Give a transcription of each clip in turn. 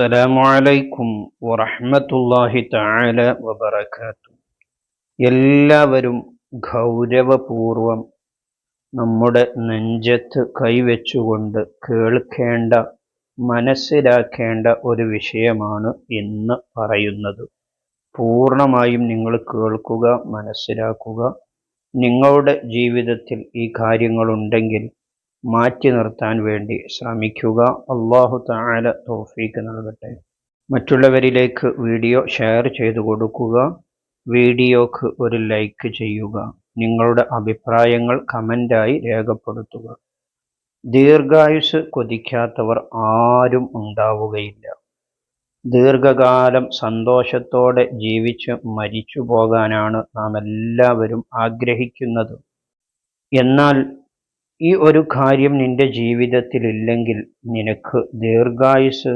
അസ്സലാമു അലൈക്കും വറഹ്മത്തുള്ളാഹി തആല വബറകാത്തു എല്ലാവരും ഗൗരവപൂർവം നമ്മുടെ നെഞ്ചത്ത് കൈവച്ചുകൊണ്ട് കേൾക്കേണ്ട മനസ്സിലാക്കേണ്ട ഒരു വിഷയമാണ് ഇന്ന് പറയുന്നത്. പൂർണമായും നിങ്ങൾ കേൾക്കുക മനസ്സിലാക്കുക. നിങ്ങളുടെ ജീവിതത്തിൽ ഈ കാര്യങ്ങളുണ്ടെങ്കിൽ മാറ്റി നിർത്താൻ വേണ്ടി ശ്രമിക്കുക. അള്ളാഹു താല തോഫീക്ക് നൽകട്ടെ. മറ്റുള്ളവരിലേക്ക് വീഡിയോ ഷെയർ ചെയ്തു കൊടുക്കുക. വീഡിയോക്ക് ഒരു ലൈക്ക് ചെയ്യുക. നിങ്ങളുടെ അഭിപ്രായങ്ങൾ കമന്റായി രേഖപ്പെടുത്തുക. ദീർഘായുസ് കൊതിക്കാത്തവർ ആരും ഉണ്ടാവുകയില്ല. ദീർഘകാലം സന്തോഷത്തോടെ ജീവിച്ച് മരിച്ചു പോകാനാണ് നാം എല്ലാവരും ആഗ്രഹിക്കുന്നത്. എന്നാൽ ഈ ഒരു കാര്യം നിന്റെ ജീവിതത്തിലില്ലെങ്കിൽ നിനക്ക് ദീർഘായുസ്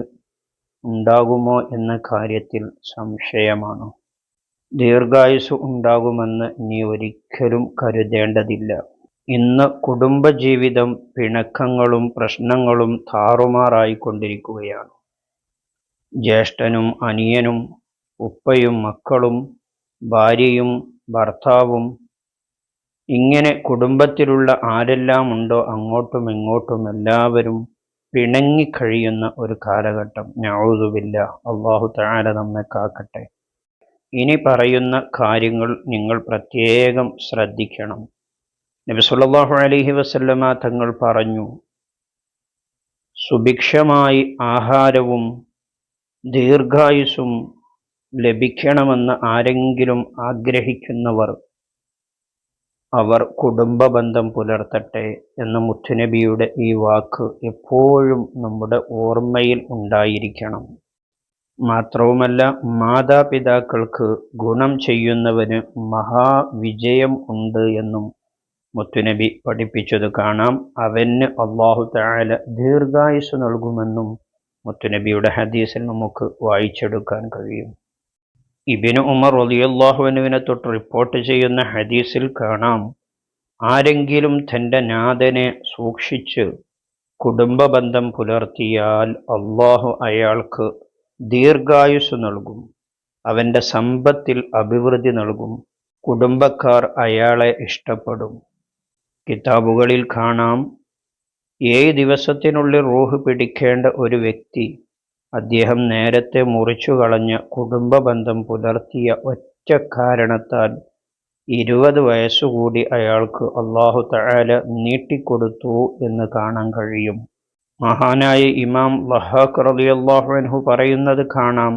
ഉണ്ടാകുമോ എന്ന കാര്യത്തിൽ സംശയമാണ്? ദീർഘായുസ് ഉണ്ടാകുമെന്ന് നീ ഒരിക്കലും കരുതേണ്ടതില്ല. ഇന്ന് കുടുംബജീവിതം പിണക്കങ്ങളും പ്രശ്നങ്ങളും താറുമാറായിക്കൊണ്ടിരിക്കുകയാണ്. ജ്യേഷ്ഠനും അനിയനും ഉപ്പയും മക്കളും ഭാര്യയും ഭർത്താവും ഇങ്ങനെ കുടുംബത്തിലുള്ള ആരെല്ലാം ഉണ്ടോ അങ്ങോട്ടും ഇങ്ങോട്ടും എല്ലാവരും പിണങ്ങിക്കഴിയുന്ന ഒരു കാലഘട്ടം. ഞാവുതുമില്ല അള്ളാഹു താര നമ്മെ കാക്കട്ടെ. ഇനി പറയുന്ന കാര്യങ്ങൾ നിങ്ങൾ പ്രത്യേകം ശ്രദ്ധിക്കണം. നബി സുല്ലാഹു അലഹി വസല്ലമ തങ്ങൾ പറഞ്ഞു സുഭിക്ഷമായി ആഹാരവും ദീർഘായുസും ലഭിക്കണമെന്ന് ആരെങ്കിലും ആഗ്രഹിക്കുന്നവർ അവർ കുടുംബ ബന്ധം പുലർത്തട്ടെ എന്ന മുത്തുനബിയുടെ ഈ വാക്ക് എപ്പോഴും നമ്മുടെ ഓർമ്മയിൽ ഉണ്ടായിരിക്കണം. മാത്രവുമല്ല മാതാപിതാക്കൾക്ക് ഗുണം ചെയ്യുന്നവന് മഹാവിജയം ഉണ്ട് എന്നും മുത്തുനബി പഠിപ്പിച്ചത് കാണാം. അവന് അള്ളാഹു താല ദീർഘായുസ് നൽകുമെന്നും മുത്തുനബിയുടെ ഹദീസിൽ നമുക്ക് വായിച്ചെടുക്കാൻ കഴിയും. ഇബിന് ഉമർ റലിയല്ലാഹുവിനുവിനെ തൊട്ട് റിപ്പോർട്ട് ചെയ്യുന്ന ഹദീസിൽ കാണാം. ആരെങ്കിലും തന്റെ നാഥനെ സൂക്ഷിച്ച് കുടുംബബന്ധം പുലർത്തിയാൽ അള്ളാഹു അയാൾക്ക് ദീർഘായുസ് നൽകും. അവന്റെ സമ്പത്തിൽ അഭിവൃദ്ധി നൽകും. കുടുംബക്കാർ അയാളെ ഇഷ്ടപ്പെടും. കിതാബുകളിൽ കാണാം. ഏഴ് ദിവസത്തിനുള്ളിൽ റൂഹ് പിടിക്കേണ്ട ഒരു വ്യക്തി അദ്ദേഹം നേരത്തെ മുറിച്ചു കളഞ്ഞ കുടുംബബന്ധം പുലർത്തിയ ഒറ്റ കാരണത്താൽ ഇരുപത് വയസ്സുകൂടി അയാൾക്ക് അള്ളാഹു തആല നീട്ടിക്കൊടുത്തു എന്ന് കാണാൻ കഴിയും. മഹാനായ ഇമാം വഹാഖ് റളിയല്ലാഹു അൻഹു പറയുന്നത് കാണാം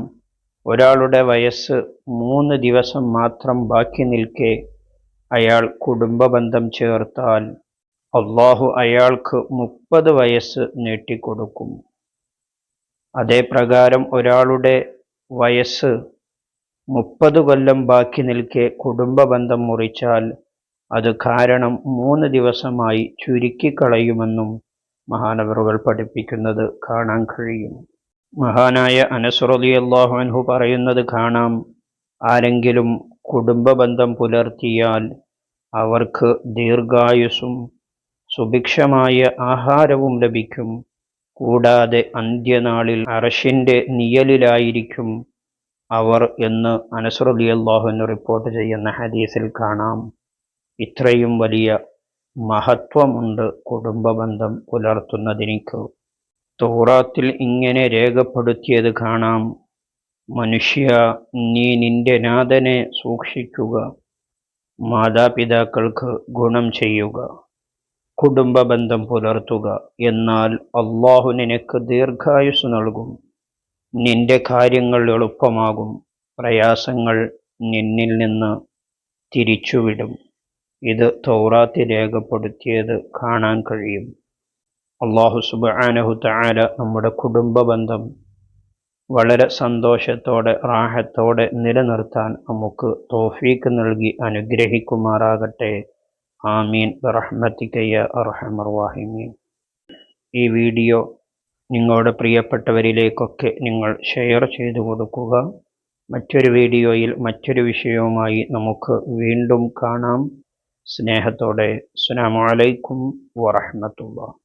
ഒരാളുടെ വയസ്സ് മൂന്ന് ദിവസം മാത്രം ബാക്കി നിൽക്കെ അയാൾ കുടുംബബന്ധം ചേർത്താൽ അള്ളാഹു അയാൾക്ക് മുപ്പത് വയസ്സ് നീട്ടിക്കൊടുക്കും. അതേ പ്രകാരം ഒരാളുടെ വയസ്സ് മുപ്പത് കൊല്ലം ബാക്കി നിൽക്കെ കുടുംബ ബന്ധം മുറിച്ചാൽ അത് കാരണം മൂന്ന് ദിവസമായി ചുരുക്കിക്കളയുമെന്നും മഹാനവറുകൾ പഠിപ്പിക്കുന്നത് കാണാൻ കഴിയും. മഹാനായ അനസുറലി അള്ളാഹുഅൻഹു പറയുന്നത് കാണാം ആരെങ്കിലും കുടുംബ ബന്ധം പുലർത്തിയാൽ അവർക്ക് ദീർഘായുസും സുഭിക്ഷമായ ആഹാരവും ലഭിക്കും. കൂടാതെ അന്ത്യനാളിൽ അറഷിന്റെ നിയലിലായിരിക്കും അവർ എന്ന് അനസുറലി അള്ളാഹുവിന് റിപ്പോർട്ട് ചെയ്യുന്ന ഹദീസിൽ കാണാം. ഇത്രയും വലിയ മഹത്വമുണ്ട് കുടുംബബന്ധം പുലർത്തുന്നതിനിക്ക്. തോറാത്തിൽ ഇങ്ങനെ രേഖപ്പെടുത്തിയത് കാണാം. മനുഷ്യ നീ നിന്റെ നാഥനെ സൂക്ഷിക്കുക. മാതാപിതാക്കൾക്ക് ഗുണം ചെയ്യുക. കുടുംബബന്ധം പുലർത്തുക. എന്നാൽ അള്ളാഹു നിനക്ക് ദീർഘായുസ് നൽകും. നിന്റെ കാര്യങ്ങൾ എളുപ്പമാകും. പ്രയാസങ്ങൾ നിന്നിൽ നിന്ന് തിരിച്ചുവിടും. ഇത് തൗറാത്തി രേഖപ്പെടുത്തിയത് കാണാൻ കഴിയും. അള്ളാഹു സുബാനഹു താര നമ്മുടെ കുടുംബ ബന്ധം വളരെ സന്തോഷത്തോടെ റാഹത്തോടെ നിലനിർത്താൻ നമുക്ക് തോഫീക്ക് നൽകി അനുഗ്രഹിക്കുമാറാകട്ടെ. ആമീൻ. റഹ്മത്തിക്കയ്യ അറഹമർവാഹിമീൻ ഈ വീഡിയോ നിങ്ങളുടെ പ്രിയപ്പെട്ടവരിലേക്കൊക്കെ നിങ്ങൾ ഷെയർ ചെയ്തു കൊടുക്കുക. മറ്റൊരു വീഡിയോയിൽ മറ്റൊരു വിഷയവുമായി നമുക്ക് വീണ്ടും കാണാം. സ്നേഹത്തോടെ. അസ്സലാമു വറഹമത്തുള്ള